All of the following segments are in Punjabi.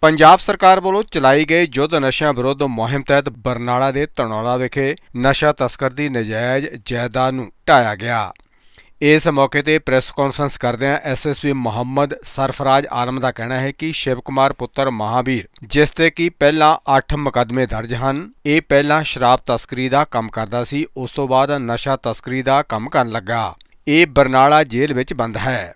ਪੰਜਾਬ ਸਰਕਾਰ ਵੱਲੋਂ ਚਲਾਈ ਗਈ ਯੁੱਧ ਨਸ਼ਿਆਂ ਵਿਰੁੱਧ ਮੁਹਿੰਮ ਤਹਿਤ ਬਰਨਾਲਾ ਦੇ ਧਨੌਲਾ ਵਿਖੇ ਨਸ਼ਾ ਤਸਕਰ ਦੀ ਨਜਾਇਜ਼ ਜਾਇਦਾਦ ਨੂੰ ਢਾਇਆ ਗਿਆ। ਇਸ ਮੌਕੇ ਤੇ ਪ੍ਰੈਸ ਕਾਨਫਰੰਸ ਕਰਦਿਆਂ ਐਸਐਸਪੀ ਮੁਹੰਮਦ ਸਰਫਰਾਜ਼ ਆਲਮ ਦਾ ਕਹਿਣਾ ਹੈ ਕਿ ਸ਼ਿਵ ਕੁਮਾਰ ਪੁੱਤਰ ਮਹਾਵੀਰ ਜਿਸ ਤੇ ਕਿ ਪਹਿਲਾਂ 8 ਮੁਕੱਦਮੇ ਦਰਜ ਹਨ, ਇਹ ਪਹਿਲਾਂ ਸ਼ਰਾਬ ਤਸਕਰੀ ਦਾ ਕੰਮ ਕਰਦਾ ਸੀ, ਉਸ ਤੋਂ ਬਾਅਦ ਨਸ਼ਾ ਤਸਕਰੀ ਦਾ ਕੰਮ ਕਰਨ ਲੱਗਾ। ਇਹ ਬਰਨਾਲਾ ਜੇਲ੍ਹ ਵਿੱਚ ਬੰਦ ਹੈ।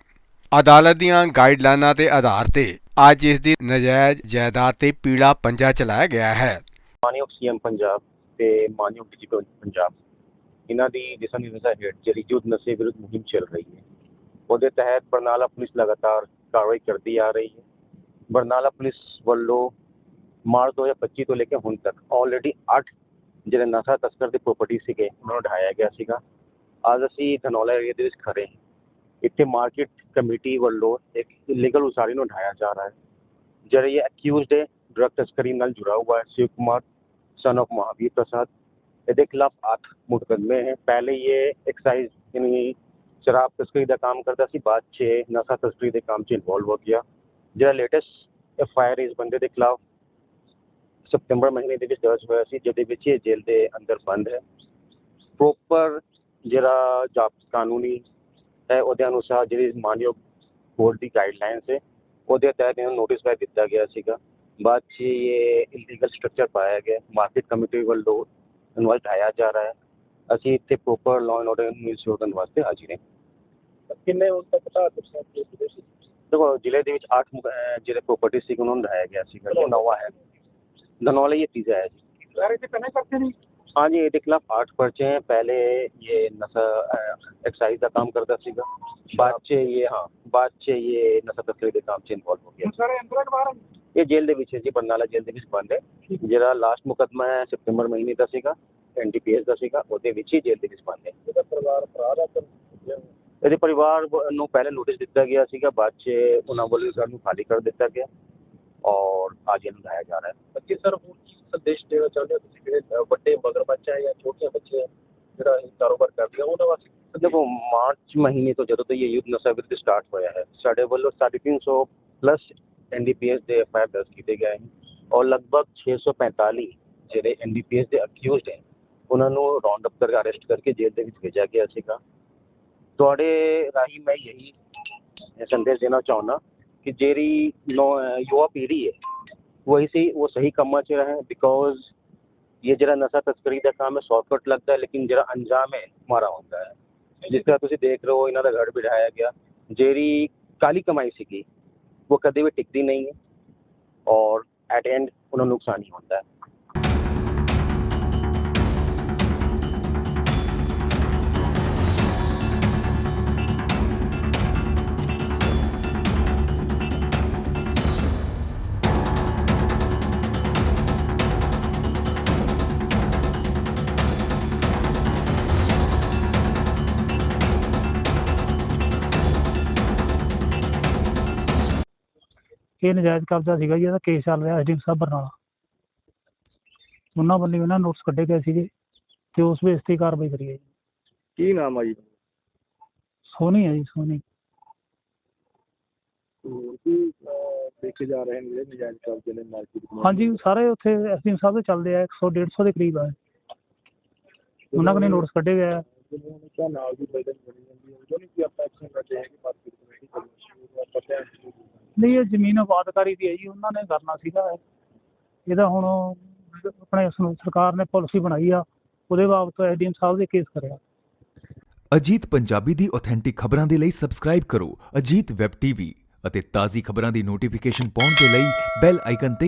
ਅਦਾਲਤ ਦੀਆਂ ਗਾਈਡਲਾਈਨਾਂ ਦੇ ਆਧਾਰ ਤੇ ਅੱਜ ਇਸ ਦੀ ਨਜਾਇਜ਼ ਜਾਇਦਾਦ ਤੇ ਪੀਲਾ ਪੰਜਾ ਚਲਾਇਆ ਗਿਆ ਹੈ। ਮਾਨਯੋਗ ਸੀਐਮ ਪੰਜਾਬ ਤੇ ਮਾਨਯੋਗ ਡਿਜੀਟਲ ਪੰਜਾਬ, ਇਹਨਾਂ ਦੀ ਦਿਸ਼ਾ ਨਿਰਦੇਸ਼ਾਂ ਹੇਠ ਜਿਹੜੀ ਯੁੱਧ ਨਸ਼ੇ ਵਿਰੁੱਧ ਮੁਹਿੰਮ ਚੱਲ ਰਹੀ ਹੈ, ਉਹਦੇ ਤਹਿਤ ਬਰਨਾਲਾ ਪੁਲਿਸ ਲਗਾਤਾਰ ਕਾਰਵਾਈ ਕਰਦੀ ਆ ਰਹੀ ਹੈ। ਬਰਨਾਲਾ ਪੁਲਿਸ ਵੱਲੋਂ ਮਾਰਚ 2025 ਤੋਂ ਲੈ ਕੇ ਹੁਣ ਤੱਕ ਆਲਰੇਡੀ 8 ਜਿਹੜੇ ਨਸ਼ਾ ਤਸਕਰ ਦੇ ਪ੍ਰਾਪਰਟੀ ਸੀਗੇ, ਉਹਨਾਂ ਨੂੰ ਢਾਇਆ ਗਿਆ ਸੀਗਾ। ਅੱਜ ਅਸੀਂ ਧਨੌਲਾ ਏਰੀਆ ਦੇ ਵਿੱਚ ਖੜੇ ਹਾਂ। ਇੱਥੇ ਮਾਰਕੀਟ ਕਮੇਟੀ ਵੱਲੋਂ ਇੱਕ ਇਲੀਗਲ ਉਸਾਰੀ ਨੂੰ ਢਾਇਆ ਜਾ ਰਿਹਾ ਹੈ ਜਿਹੜੇ ਇਹ ਅਕਿਊਜ਼ਡ ਹੈ ਡਰਗ ਤਸਕਰੀ ਨਾਲ ਜੁੜਾ हुआ है शिव कुमार सन ऑफ महावीर प्रसाद ਇਹਦੇ ਖਿਲਾਫ 8 ਮੁਕੱਦਮੇ ਹੈ ਪਹਿਲੇ ਇਹ ਐਕਸਾਈਜ਼ ਯਾਨੀ ਸ਼ਰਾਬ ਤਸਕਰੀ ਦਾ ਕੰਮ ਕਰਦਾ ਸੀ ਬਾਅਦ 'ਚ ਇਹ ਨਸ਼ਾ ਤਸਕਰੀ ਦੇ ਕੰਮ 'ਚ ਇਨਵੋਲਵ ਹੋ ਗਿਆ ਜਿਹੜਾ ਲੇਟੈਸਟ ਐਫ ਆਈ ਆਰ ਇਸ ਬੰਦੇ ਦੇ ਖਿਲਾਫ ਸਤੰਬਰ ਮਹੀਨੇ ਦੇ ਵਿੱਚ ਦਰਜ ਹੋਇਆ ਸੀ ਜਿਹਦੇ ਵਿੱਚ ਇਹ ਜੇਲ੍ਹ ਦੇ ਅੰਦਰ ਬੰਦ ਹੈ ਪ੍ਰੋਪਰ ਜਿਹੜਾ ਜਾਬ ਕਾਨੂੰਨੀ ਹੈ ਉਹਦੇ ਅਨੁਸਾਰ ਜਿਹੜੀ ਮਾਨਯੋਗ ਕੋਰਟ ਦੀ ਗਾਈਡਲਾਈਨਸ ਹੈ ਉਹਦੇ ਤਹਿਤ ਇਹਨਾਂ ਨੋਟਿਸ ਬਾਈ ਦਿੱਤਾ ਗਿਆ ਸੀਗਾ। ਬਾਅਦ 'ਚ ਇਹ ਇਲੀਗਲ ਸਟਰਕਚਰ ਪਾਇਆ ਗਿਆ ਮਾਰਕੀਟ ਕਮੇਟੀ ਵੱਲੋਂ ਇਨਵਾਈਟ ਢਾਇਆ ਜਾ ਰਿਹਾ ਹੈ। ਅਸੀਂ ਇੱਥੇ ਪ੍ਰੋਪਰ ਲਾਅ ਐਂਡ ਆਰਡਰ ਨੂੰ ਇਸ਼ੂ ਕਰਨ ਵਾਸਤੇ ਹਾਜ਼ਰ ਹਾਂ। ਕਿੰਨੇ ਉਸ ਤੱਕ ਪਤਾ ਦੱਸਿਆ ਦੇਖੋ ਜ਼ਿਲ੍ਹੇ ਦੇ ਵਿੱਚ 8 ਜਿਹੜੇ ਪ੍ਰਾਪਰਟੀ ਸੀ ਉਹਨਾਂ ਨੂੰ ਢਾਇਆ ਗਿਆ ਸੀਗਾ ਨਵਾਂ ਹੈ। ਦਨੌਲਾ ਇਹ ਚੀਜ਼ ਹੈ ਜੀ। ਸਾਰੇ ਤੇ ਪਹਿਲਾਂ ਕਰਦੇ ਨਹੀਂ? हाँ जी इसके खिलाफ आठ पर्चे हैं पहले ये नशा एक्साइज का काम करता सीगा बाद च ये हाँ बाद च ये नशा तस्करी के काम च इन्वॉल्व हो गया ਸਾਰੇ ਅੰਦਰ ਬਾਹਰ ਇਹ ਜੇਲ੍ਹ ਦੇ ਵਿੱਚ ਹੈ ਜੀ ਬਰਨਾਲਾ ਜੇਲ੍ਹ ਦੇ ਵਿੱਚ ਬੰਦ ਹੈ ਜਿਹੜਾ ਲਾਸਟ ਮੁਕੱਦਮਾ ਹੈ ਸਤੰਬਰ ਮਹੀਨੇ ਦਾ ਸੀਗਾ ਐਨਡੀਪੀਐਸ ਦਾ ਸੀਗਾ ਉਹਦੇ ਵਿੱਚ ਹੀ ਜੇਲ੍ਹ ਦੇ ਵਿੱਚ ਬੰਦ ਹੈ ਇਹਦਾ ਪਰਿਵਾਰ ਭਰਾ ਦਾ ਇਹਦੇ ਪਰਿਵਾਰ ਵ- ਨੂੰ ਪਹਿਲੇ ਨੋਟਿਸ ਦਿੱਤਾ ਗਿਆ ਸੀਗਾ ਬਾਅਦ 'ਚ ਉਹਨਾਂ ਵੱਲੋਂ ਘਰ ਨੂੰ ਖਾਲੀ ਕਰ ਦਿੱਤਾ ਗਿਆ ਔਰ ਅੱਜ ਇਹਨੂੰ ਲਾਇਆ ਜਾ ਰਿਹਾ ਹੈ ਬੱਚੇ ਸਰ ਹੁਣ ਕੀ ਸੰਦੇਸ਼ ਦੇਣਾ ਚਾਹੁੰਦੇ ਹੋ ਤੁਸੀਂ ਜਿਹੜੇ ਵੱਡੇ ਮਗਰਮੱਛ ਹੈ ਜਾਂ ਛੋਟੇ ਬੱਚੇ ਹੈ, ਜਿਹੜਾ ਇਹ ਕਾਰੋਬਾਰ ਕਰਦੇ ਆ, ਉਹਨਾਂ ਵਾਸਤੇ ਦੇਖੋ, ਮਾਰਚ ਮਹੀਨੇ ਤੋਂ ਜਦੋਂ ਤੋਂ ਇਹ ਯੁੱਧ ਨਸ਼ਾ ਵਿਰੁੱਧ ਸਟਾਰਟ ਹੋਇਆ ਹੈ, ਸਾਡੇ ਵੱਲੋਂ 350 ਪਲੱਸ ਐਨਡੀਪੀਐਸ ਦੇ ਐਫਆਈਆਰ ਦਰਜ ਕੀਤੇ ਗਏ ਹਨ ਔਰ ਲਗਭਗ 645 ਜਿਹੜੇ ਐਨਡੀਪੀਐਸ ਦੇ ਅਕਿਊਜ਼ਡ ਹੈ, ਉਹਨਾਂ ਨੂੰ ਰਾਉਂਡ ਅਪ ਕਰਕੇ ਅਰੈਸਟ ਕਰਕੇ ਜੇਲ੍ਹ ਦੇ ਵਿੱਚ ਭੇਜਿਆ ਗਿਆ ਸੀਗਾ। ਤੁਹਾਡੇ ਰਾਹੀਂ ਮੈਂ ਇਹੀ ਸੰਦੇਸ਼ ਦੇਣਾ ਚਾਹੁੰਦਾ ਕਿ ਜਿਹੜੀ ਯੁਵਾ ਪੀੜ੍ਹੀ ਹੈ वही से वो सही ਕੰਮਾਂ 'ਚ ਰਹੇ ਬਿਕੋਜ਼ ਇਹ ਜਿਹੜਾ ਨਸ਼ਾ ਤਸਕਰੀ ਦਾ ਕੰਮ ਹੈ ਸ਼ਾਰਟਕਟ ਲੱਗਦਾ ਹੈ ਲੇਕਿਨ ਜਿਹੜਾ ਅੰਜਾਮ ਹੈ ਮਾਰਾ ਹੁੰਦਾ ਹੈ ਜਿਸ ਤਰ੍ਹਾਂ ਤੁਸੀਂ ਦੇਖ ਰਹੇ ਹੋ ਇਹਨਾਂ ਦਾ ਘਰ ਬਿਠਾਇਆ ਗਿਆ ਜਿਹੜੀ ਕਾਲੀ ਕਮਾਈ ਸੀਗੀ ਉਹ ਕਦੇ ਵੀ ਟਿਕਦੀ ਨਹੀਂ ਹੈ ਔਰ ਐਟ ਐਂਡ ਉਹਨਾਂ ਨੂੰ ਨੁਕਸਾਨ ਹੀ ਹੁੰਦਾ ਹੈ ਇਹ ਨਜਾਇਜ਼ ਕਬਜ਼ਾ ਸੀਗਾ ਜੀ ਇਹਦਾ ਕੇਸ ਚੱਲ ਰਿਹਾ ਐਸਡੀਐਮ ਸਾਹਿਬ ਬਰਨਾਲਾ ਉਹਨਾਂ ਵੱਲੋਂ ਇਹਨਾਂ ਨੋਟਿਸ ਕੱਢੇ ਗਏ ਸੀਗੇ ਤੇ ਉਸ ਬੇਸ ਤੇ ਹੀ ਕਾਰਵਾਈ ਕਰੀ ਹੈ ਜੀ ਕੀ ਨਾਮ ਆ ਜੀ? ਸੋਨੀ ਹੈ ਜੀ ਸੋਨੀ। ਕੀ ਦੇਖੇ ਜਾ ਰਹੇ ਨੇ ਜਿਹੜੇ ਨਜਾਇਜ਼ ਕਬਜ਼ੇ ਨੇ ਮਾਰਕੀਟ ਹਾਂਜੀ ਸਾਰੇ ਉੱਥੇ ਐਸਡੀਐਮ ਸਾਹਿਬ ਦੇ ਚੱਲਦੇ ਆ 100 150 ਦੇ ਕਰੀਬ ਆ। ਉਹਨਾਂ ਕੋਲ ਨੋਟਿਸ ਕੱਢੇ ਗਏ ਆ। ਕਿਆ ਨਾਲ ਦੀ ਬੈਠਕ ਬਣੀ ਜਾਂਦੀ ਹੈ ਜੋ ਨਹੀਂ ਕਿ ਆਪਾਂ ਐਕਸ਼ਨ ਕਰਦੇ ਹਾਂ ਕਿ ਮਾਰਕੀਟ ਕਮੇਟੀ ਕੋਲ ਧਿਆਨ ਚ ਨਹੀਂ, ਇਹ ਜ਼ਮੀਨ ਆਬਾਦਕਾਰੀ ਦੀ ਹੈ ਜੀ, ਉਹਨਾਂ ਨੇ ਕਰਨਾ ਸੀਗਾ ਇਹਦਾ ਹੁਣ ਆਪਣੇ ਸਰਕਾਰ ਨੇ ਪਾਲਿਸੀ ਬਣਾਈ ਆ, ਉਹਦੇ ਬਾਬਤ ਐਸਡੀਐਮ ਸਾਹਿਬ ਦੇ ਕੇਸ ਕਰਿਆ। ਅਜੀਤ ਪੰਜਾਬੀ ਦੀ ਆਥੈਂਟਿਕ ਖਬਰਾਂ ਦੇ ਲਈ ਸਬਸਕ੍ਰਾਈਬ ਕਰੋ ਅਜੀਤ ਵੈਬ ਟੀਵੀ ਅਤੇ ਤਾਜ਼ੀ ਖਬਰਾਂ ਦੀ ਨੋਟੀਫਿਕੇਸ਼ਨ ਪਾਉਣ ਦੇ ਲਈ ਬੈਲ ਆਈਕਨ ਤੇ